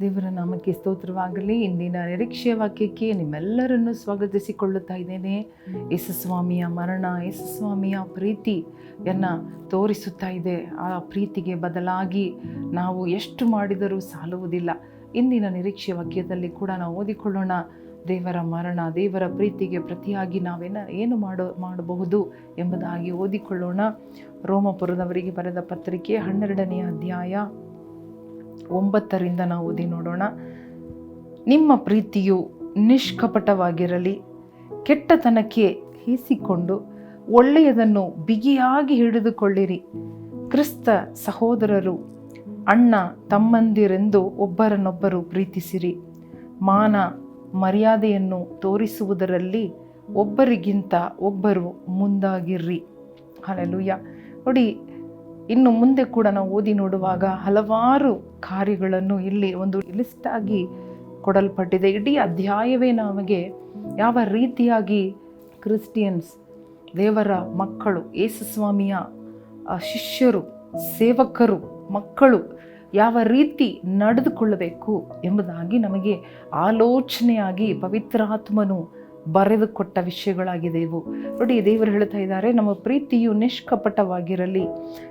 ದೇವರ ನಾಮಕ್ಕೆ ಸ್ತೋತ್ರವಾಗಲಿ. ಇಂದಿನ ನಿರೀಕ್ಷೆಯ ವಾಕ್ಯಕ್ಕೆ ನಿಮ್ಮೆಲ್ಲರನ್ನು ಸ್ವಾಗತಿಸಿಕೊಳ್ಳುತ್ತಾ ಇದ್ದೇನೆ. ಯೇಸುಸ್ವಾಮಿಯ ಮರಣ, ಯೇಸುಸ್ವಾಮಿಯ ಪ್ರೀತಿಯನ್ನು ತೋರಿಸುತ್ತಾ ಇದೆ. ಆ ಪ್ರೀತಿಗೆ ಬದಲಾಗಿ ನಾವು ಎಷ್ಟು ಮಾಡಿದರೂ ಸಾಲುವುದಿಲ್ಲ. ಇಂದಿನ ನಿರೀಕ್ಷೆಯ ವಾಕ್ಯದಲ್ಲಿ ಕೂಡ ನಾವು ಓದಿಕೊಳ್ಳೋಣ. ದೇವರ ಮರಣ, ದೇವರ ಪ್ರೀತಿಗೆ ಪ್ರತಿಯಾಗಿ ನಾವೇನ ಏನು ಮಾಡೋ, ಮಾಡಬಹುದು ಎಂಬುದಾಗಿ ಓದಿಕೊಳ್ಳೋಣ. ರೋಮಪುರದವರಿಗೆ ಬರೆದ ಪತ್ರಿಕೆ ಹನ್ನೆರಡನೆಯ ಅಧ್ಯಾಯ ಒಂಬತ್ತರಿಂದ ನಾವು ಓದಿ ನೋಡೋಣ. ನಿಮ್ಮ ಪ್ರೀತಿಯು ನಿಷ್ಕಪಟವಾಗಿರಲಿ. ಕೆಟ್ಟತನಕ್ಕೆ ಹೀಸಿಕೊಂಡು ಒಳ್ಳೆಯದನ್ನು ಬಿಗಿಯಾಗಿ ಹಿಡಿದುಕೊಳ್ಳಿರಿ. ಕ್ರಿಸ್ತ ಸಹೋದರರು, ಅಣ್ಣ ತಮ್ಮಂದಿರೆಂದು ಒಬ್ಬರನ್ನೊಬ್ಬರು ಪ್ರೀತಿಸಿರಿ. ಮಾನ ಮರ್ಯಾದೆಯನ್ನು ತೋರಿಸುವುದರಲ್ಲಿ ಒಬ್ಬರಿಗಿಂತ ಒಬ್ಬರು ಮುಂದಾಗಿರ್ರಿ. ಹಲಲುಯ್ಯ ನೋಡಿ ಇನ್ನು ಮುಂದೆ ಕೂಡ ನಾವು ಓದಿ ನೋಡುವಾಗ ಹಲವಾರು ಕಾರ್ಯಗಳನ್ನು ಇಲ್ಲಿ ಒಂದು ಲಿಸ್ಟ್ ಆಗಿ ಕೊಡಲ್ಪಟ್ಟಿದೆ. ಇಡೀ ಅಧ್ಯಾಯವೇ ನಮಗೆ ಯಾವ ರೀತಿಯಾಗಿ ಕ್ರಿಸ್ಟಿಯನ್ಸ್, ದೇವರ ಮಕ್ಕಳು, ಯೇಸುಸ್ವಾಮಿಯ ಶಿಷ್ಯರು, ಸೇವಕರು, ಮಕ್ಕಳು ಯಾವ ರೀತಿ ನಡೆದುಕೊಳ್ಳಬೇಕು ಎಂಬುದಾಗಿ ನಮಗೆ ಆಲೋಚನೆಯಾಗಿ ಪವಿತ್ರಾತ್ಮನು ಬರೆದುಕೊಟ್ಟ ವಿಷಯಗಳಾಗಿದೆ ಇವು. ನೋಡಿ, ದೇವರು ಹೇಳ್ತಾ ಇದ್ದಾರೆ, ನಮ್ಮ ಪ್ರೀತಿಯು ನಿಷ್ಕಪಟವಾಗಿರಲಿ.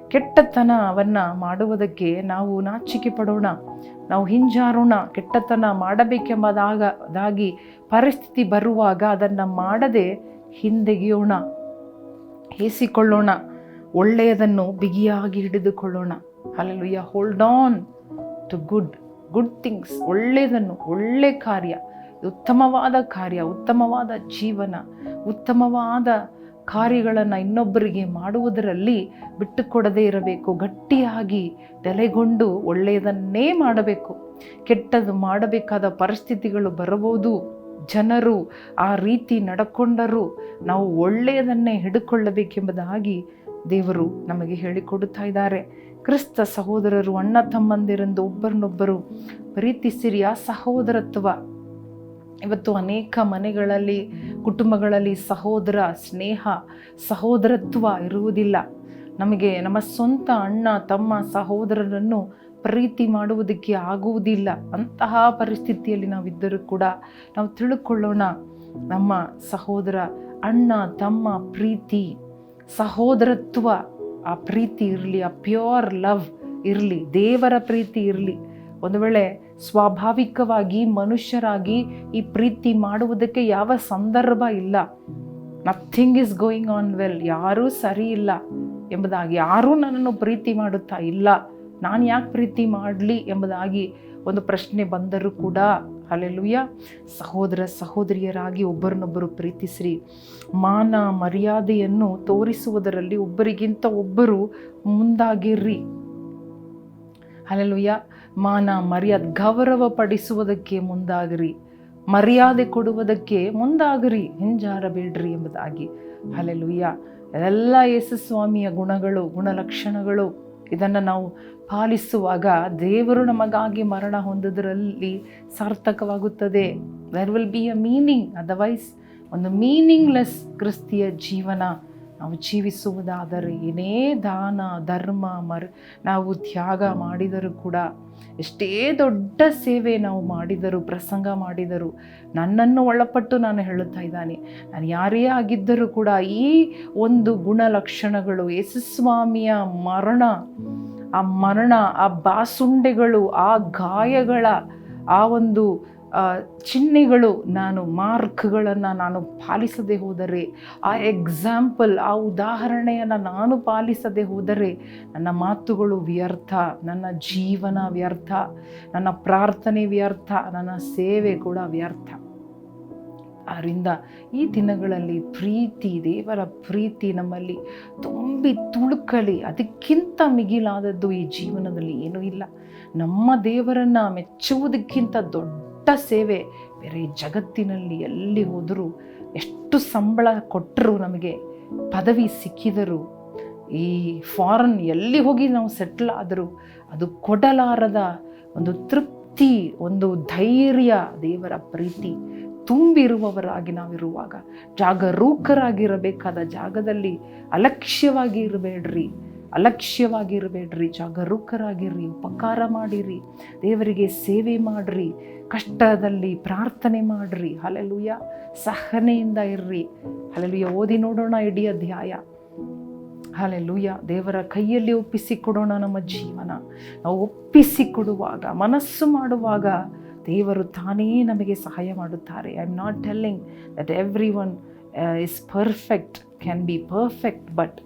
ಕೆಟ್ಟತನವನ್ನು ಮಾಡುವುದಕ್ಕೆ ನಾವು ನಾಚಿಕೆ ಪಡೋಣ. ನಾವು ಹಿಂಜಾರೋಣ. ಕೆಟ್ಟತನ ಮಾಡಬೇಕೆಂಬುದಾಗ ಅದಾಗಿ ಪರಿಸ್ಥಿತಿ ಬರುವಾಗ ಅದನ್ನು ಮಾಡದೆ ಹಿಂದೆಗೆಯೋಣ. ಹೇಸಿಕೊಳ್ಳೋಣ. ಒಳ್ಳೆಯದನ್ನು ಬಿಗಿಯಾಗಿ ಹಿಡಿದುಕೊಳ್ಳೋಣ. Hallelujah hold on to good good things ಒಳ್ಳೆಯದನ್ನು, ಒಳ್ಳೆ ಕಾರ್ಯ. ಉತ್ತಮವಾದ ಕಾರ್ಯ, ಉತ್ತಮವಾದ ಜೀವನ, ಉತ್ತಮವಾದ ಕಾರ್ಯಗಳನ್ನು ಇನ್ನೊಬ್ಬರಿಗೆ ಮಾಡುವುದರಲ್ಲಿ ಬಿಟ್ಟುಕೊಡದೇ ಇರಬೇಕು. ಗಟ್ಟಿಯಾಗಿ ತಲೆಗೊಂಡು ಒಳ್ಳೆಯದನ್ನೇ ಮಾಡಬೇಕು. ಕೆಟ್ಟದು ಮಾಡಬೇಕಾದ ಪರಿಸ್ಥಿತಿಗಳು ಬರಬಹುದು. ಜನರು ಆ ರೀತಿ ನಡ್ಕೊಂಡರೂ ನಾವು ಒಳ್ಳೆಯದನ್ನೇ ಹಿಡ್ಕೊಳ್ಳಬೇಕೆಂಬುದಾಗಿ ದೇವರು ನಮಗೆ ಹೇಳಿಕೊಡುತ್ತಾ ಇದ್ದಾರೆ. ಕ್ರಿಸ್ತ ಸಹೋದರರು, ಅಣ್ಣ ತಮ್ಮಂದಿರಂದು ಒಬ್ಬರನ್ನೊಬ್ಬರು ಪ್ರೀತಿಸಿರಿ. ಆ ಸಹೋದರತ್ವ ಇವತ್ತು ಅನೇಕ ಮನೆಗಳಲ್ಲಿ, ಕುಟುಂಬಗಳಲ್ಲಿ ಸಹೋದರ ಸ್ನೇಹ, ಸಹೋದರತ್ವ ಇರುವುದಿಲ್ಲ. ನಮಗೆ ನಮ್ಮ ಸ್ವಂತ ಅಣ್ಣ, ತಮ್ಮ ಸಹೋದರರನ್ನು ಪ್ರೀತಿ ಮಾಡುವುದಕ್ಕೆ ಆಗುವುದಿಲ್ಲ. ಅಂತಹ ಪರಿಸ್ಥಿತಿಯಲ್ಲಿ ನಾವಿದ್ದರೂ ಕೂಡ ನಾವು ತಿಳ್ಕೊಳ್ಳೋಣ, ನಮ್ಮ ಸಹೋದರ ಅಣ್ಣ, ತಮ್ಮ ಪ್ರೀತಿ, ಸಹೋದರತ್ವ, ಆ ಪ್ರೀತಿ ಇರಲಿ, ಆ ಪ್ಯೂರ್ ಲವ್ ಇರಲಿ, ದೇವರ ಪ್ರೀತಿ ಇರಲಿ. ಒಂದು ವೇಳೆ ಸ್ವಾಭಾವಿಕವಾಗಿ ಮನುಷ್ಯರಾಗಿ ಈ ಪ್ರೀತಿ ಮಾಡುವುದಕ್ಕೆ ಯಾವ ಸಂದರ್ಭ ಇಲ್ಲ. Nothing is going on well ಯಾರೂ ಸರಿ ಇಲ್ಲ ಎಂಬುದಾಗಿ, ಯಾರೂ ನನ್ನನ್ನು ಪ್ರೀತಿ ಮಾಡುತ್ತಾ ಇಲ್ಲ. ನಾನು ಯಾಕೆ ಪ್ರೀತಿ ಮಾಡಲಿ ಎಂಬುದಾಗಿ ಒಂದು ಪ್ರಶ್ನೆ ಬಂದರೂ ಕೂಡ ಅಲ್ಲೆಲ್ಲುಯ್ಯ ಸಹೋದರ ಸಹೋದರಿಯರಾಗಿ ಒಬ್ಬರನ್ನೊಬ್ಬರು ಪ್ರೀತಿಸ್ರಿ. ಮಾನ ಮರ್ಯಾದೆಯನ್ನು ತೋರಿಸುವುದರಲ್ಲಿ ಒಬ್ಬರಿಗಿಂತ ಒಬ್ಬರು ಮುಂದಾಗಿರ್ರಿ. ಅಲ್ಲೆಲ್ಲುಯ್ಯ ಮಾನ, ಮರ್ಯಾದೆ ಗೌರವ ಪಡಿಸುವುದಕ್ಕೆ ಮುಂದಾಗಿರಿ. ಮರ್ಯಾದೆ ಕೊಡುವುದಕ್ಕೆ ಮುಂದಾಗಿರಿ. ಹಿಂಜಾರಬೇಡ್ರಿ ಎಂಬುದಾಗಿ. ಅಲ್ಲೆಲ್ಲುಯ್ಯ ಎಲ್ಲ ಯೇಸುಸ್ವಾಮಿಯ ಗುಣಗಳು, ಗುಣಲಕ್ಷಣಗಳು. ಇದನ್ನು ನಾವು ಪಾಲಿಸುವಾಗ ದೇವರು ನಮಗಾಗಿ ಮರಣ ಹೊಂದುವುದರಲ್ಲಿ ಸಾರ್ಥಕವಾಗುತ್ತದೆ. There will be a meaning otherwise ಒಂದು ಮೀನಿಂಗ್ಲೆಸ್ ಕ್ರಿಸ್ತಿಯ ಜೀವನ. ನಾವು ಜೀವಿಸುವುದಾದರೆ ಏನೇ ದಾನ, ಧರ್ಮ, ಮರ್, ನಾವು ತ್ಯಾಗ ಮಾಡಿದರೂ ಕೂಡ ಎಷ್ಟೇ ದೊಡ್ಡ ಸೇವೆ ನಾವು ಮಾಡಿದರು, ಪ್ರಸಂಗ ಮಾಡಿದರು ನನ್ನನ್ನು ಒಳಪಟ್ಟು ನಾನು ಹೇಳುತ್ತಾ ಇದ್ದಾನೆ. ನಾನು ಯಾರೇ ಆಗಿದ್ದರೂ ಕೂಡ ಈ ಒಂದು ಗುಣಲಕ್ಷಣಗಳು, ಯೇಸುಸ್ವಾಮಿಯ ಮರಣ, ಆ ಮರಣ, ಆ ಬಾಸುಂಡೆಗಳು, ಆ ಗಾಯಗಳ, ಆ ಒಂದು ಚಿಹ್ನೆಗಳು, ನಾನು ಮಾರ್ಕ್ಗಳನ್ನು ನಾನು ಪಾಲಿಸದೆ ಹೋದರೆ, ಆ ಎಕ್ಸಾಂಪಲ್ ಆ ಉದಾಹರಣೆಯನ್ನು ನಾನು ಪಾಲಿಸದೆ ಹೋದರೆ, ನನ್ನ ಮಾತುಗಳು ವ್ಯರ್ಥ, ನನ್ನ ಜೀವನ ವ್ಯರ್ಥ, ನನ್ನ ಪ್ರಾರ್ಥನೆ ವ್ಯರ್ಥ, ನನ್ನ ಸೇವೆ ಕೂಡ ವ್ಯರ್ಥ. ಆದ್ದರಿಂದ ಈ ದಿನಗಳಲ್ಲಿ ಪ್ರೀತಿ, ದೇವರ ಪ್ರೀತಿ ನಮ್ಮಲ್ಲಿ ತುಂಬಿ ತುಳುಕಲಿ, ಅದಕ್ಕಿಂತ ಮಿಗಿಲಾದದ್ದು ಈ ಜೀವನದಲ್ಲಿ ಏನೂ ಇಲ್ಲ. ನಮ್ಮ ದೇವರನ್ನು ಮೆಚ್ಚುವುದಕ್ಕಿಂತ ದೊಡ್ಡ ಸೇವೆ. ಬೇರೆ ಜಗತ್ತಿನಲ್ಲಿ ಎಲ್ಲಿ ಹೋದರೂ ಎಷ್ಟು ಸಂಬಳ ಕೊಟ್ಟರು ನಮಗೆ ಪದವಿ ಸಿಕ್ಕಿದರು, ಈ ಫಾರನ್ ಎಲ್ಲಿ ಹೋಗಿ ನಾವು ಸೆಟ್ಲ್ ಆದರೂ ಅದು ಕೊಡಲಾರದ ಒಂದು ತೃಪ್ತಿ, ಒಂದು ಧೈರ್ಯ ದೇವರ ಪ್ರೀತಿ ತುಂಬಿರುವವರಾಗಿ ನಾವಿರುವಾಗ. ಜಾಗರೂಕರಾಗಿರಬೇಕಾದ ಜಾಗದಲ್ಲಿ ಅಲಕ್ಷ್ಯವಾಗಿ ಇರಬೇಡ್ರಿ. ಅಲಕ್ಷ್ಯವಾಗಿರಬೇಡ್ರಿ, ಜಾಗರೂಕರಾಗಿರ್ರಿ, ಉಪಕಾರ ಮಾಡಿರಿ, ದೇವರಿಗೆ ಸೇವೆ ಮಾಡಿರಿ, ಕಷ್ಟದಲ್ಲಿ ಪ್ರಾರ್ಥನೆ ಮಾಡಿರಿ ಹಲಲುಯ ಸಹನೆಯಿಂದ ಇರ್ರಿ ಹಲಲುಯ ಓದಿ ನೋಡೋಣ ಇಡೀ ಅಧ್ಯಾಯ. ಹಲೆಲುಯ್ಯ ದೇವರ ಕೈಯಲ್ಲಿ ಒಪ್ಪಿಸಿಕೊಡೋಣ ನಮ್ಮ ಜೀವನ. ನಾವು ಒಪ್ಪಿಸಿಕೊಡುವಾಗ, ಮನಸ್ಸು ಮಾಡುವಾಗ ದೇವರು ತಾನೇ ನಮಗೆ ಸಹಾಯ ಮಾಡುತ್ತಾರೆ. I am not telling that every one is perfect can be perfect but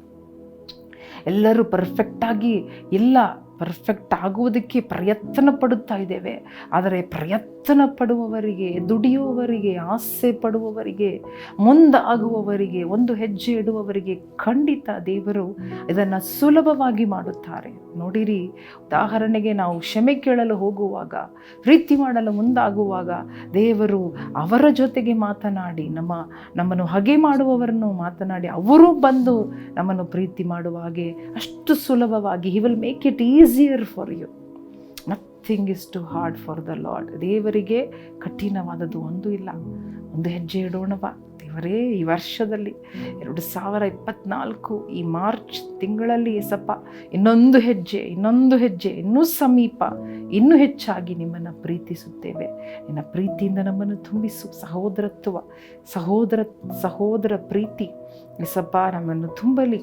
ಎಲ್ಲರೂ ಪರ್ಫೆಕ್ಟಾಗಿ ಇಲ್ಲ ಪರ್ಫೆಕ್ಟ್ ಆಗುವುದಕ್ಕೆ ಪ್ರಯತ್ನ ಪಡುತ್ತಾ ಇದ್ದೇವೆ. ಆದರೆ ಪ್ರಯತ್ನ ಪಡುವವರಿಗೆ, ದುಡಿಯುವವರಿಗೆ, ಆಸೆ ಪಡುವವರಿಗೆ, ಮುಂದಾಗುವವರಿಗೆ, ಒಂದು ಹೆಜ್ಜೆ ಇಡುವವರಿಗೆ ಖಂಡಿತ ದೇವರು ಇದನ್ನು ಸುಲಭವಾಗಿ ಮಾಡುತ್ತಾರೆ. ನೋಡಿರಿ, ಉದಾಹರಣೆಗೆ ನಾವು ಕ್ಷಮೆ ಕೇಳಲು ಹೋಗುವಾಗ, ಪ್ರೀತಿ ಮಾಡಲು ಮುಂದಾಗುವಾಗ ದೇವರು ಅವರ ಜೊತೆಗೆ ಮಾತನಾಡಿ, ನಮ್ಮ, ನಮ್ಮನ್ನು ಹಗೆ ಮಾಡುವವರನ್ನು ಮಾತನಾಡಿ, ಅವರು ಬಂದು ನಮ್ಮನ್ನು ಪ್ರೀತಿ ಮಾಡುವ ಹಾಗೆ ಅಷ್ಟು ಸುಲಭವಾಗಿ he will make it easier for you nothing is too hard for the lord ದೇವರಿಗೆ ಕಠಿಣವಾದದ್ದು ಒಂದು ಇಲ್ಲ. ಒಂದು ಹೆಜ್ಜೆ ಇಡೋಣವ ದೇವರೇ, ಈ ವರ್ಷದಲ್ಲಿ ಎರಡು ಸಾವಿರ ಇಪ್ಪತ್ನಾಲ್ಕು, ಈ ಮಾರ್ಚ್ ತಿಂಗಳಲ್ಲಿ ಎಸಪ್ಪ ಇನ್ನೊಂದು ಹೆಜ್ಜೆ ಇನ್ನೊಂದು ಹೆಜ್ಜೆ, ಇನ್ನೂ ಸಮೀಪ, ಇನ್ನೂ ಹೆಚ್ಚಾಗಿ ನಿಮ್ಮನ್ನು ಪ್ರೀತಿಸುತ್ತೇವೆ. ನಿನ್ನ ಪ್ರೀತಿಯಿಂದ ನಮ್ಮನ್ನು ತುಂಬಿಸು. ಸಹೋದರತ್ವ, ಸಹೋದರ ಸಹೋದರ ಪ್ರೀತಿ. ಎಸಪ್ಪ ನಮ್ಮನ್ನು ತುಂಬಲಿ.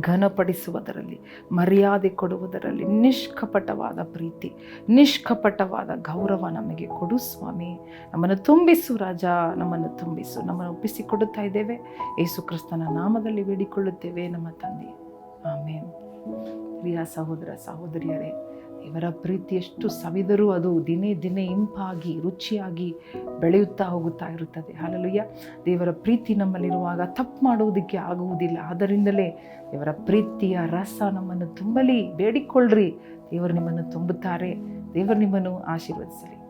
ಘನಪಡಿಸುವುದರಲ್ಲಿ, ಮರ್ಯಾದೆ ಕೊಡುವುದರಲ್ಲಿ ನಿಷ್ಕಪಟವಾದ ಪ್ರೀತಿ, ನಿಷ್ಕಪಟವಾದ ಗೌರವ ನಮಗೆ ಕೊಡು ಸ್ವಾಮಿ. ನಮ್ಮನ್ನು ತುಂಬಿಸು ರಾಜ, ನಮ್ಮನ್ನು ತುಂಬಿಸು. ನಮ್ಮನ್ನು ಒಪ್ಪಿಸಿಕೊಡುತ್ತಾ ಇದ್ದೇವೆ. ಯೇಸು ಕ್ರಿಸ್ತನ ನಾಮದಲ್ಲಿ ಬೇಡಿಕೊಳ್ಳುತ್ತೇವೆ ನಮ್ಮ ತಂದೆ. ಆಮೇನ್. ಪ್ರಿಯ ಸಹೋದರ, ಸಹೋದರಿಯರೇ ಇವರ ಪ್ರೀತಿ ಎಷ್ಟು ಸವಿದರೂ ಅದು ದಿನೇ ದಿನೇ ಇಂಪಾಗಿ, ರುಚಿಯಾಗಿ ಬೆಳೆಯುತ್ತಾ ಹೋಗುತ್ತಾ ಇರುತ್ತದೆ. ಹಾಲಲುಯ್ಯ. ದೇವರ ಪ್ರೀತಿ ನಮ್ಮಲ್ಲಿರುವಾಗ ತಪ್ಪು ಮಾಡುವುದಕ್ಕೆ ಆಗುವುದಿಲ್ಲ. ಆದ್ದರಿಂದಲೇ ದೇವರ ಪ್ರೀತಿಯ ರಸ ನಮ್ಮನ್ನು ತುಂಬಲಿ ಬೇಡಿಕೊಳ್ಳ್ರಿ. ದೇವರು ನಿಮ್ಮನ್ನು ತುಂಬುತ್ತಾರೆ. ದೇವರು ನಿಮ್ಮನ್ನು ಆಶೀರ್ವದಿಸಲಿ.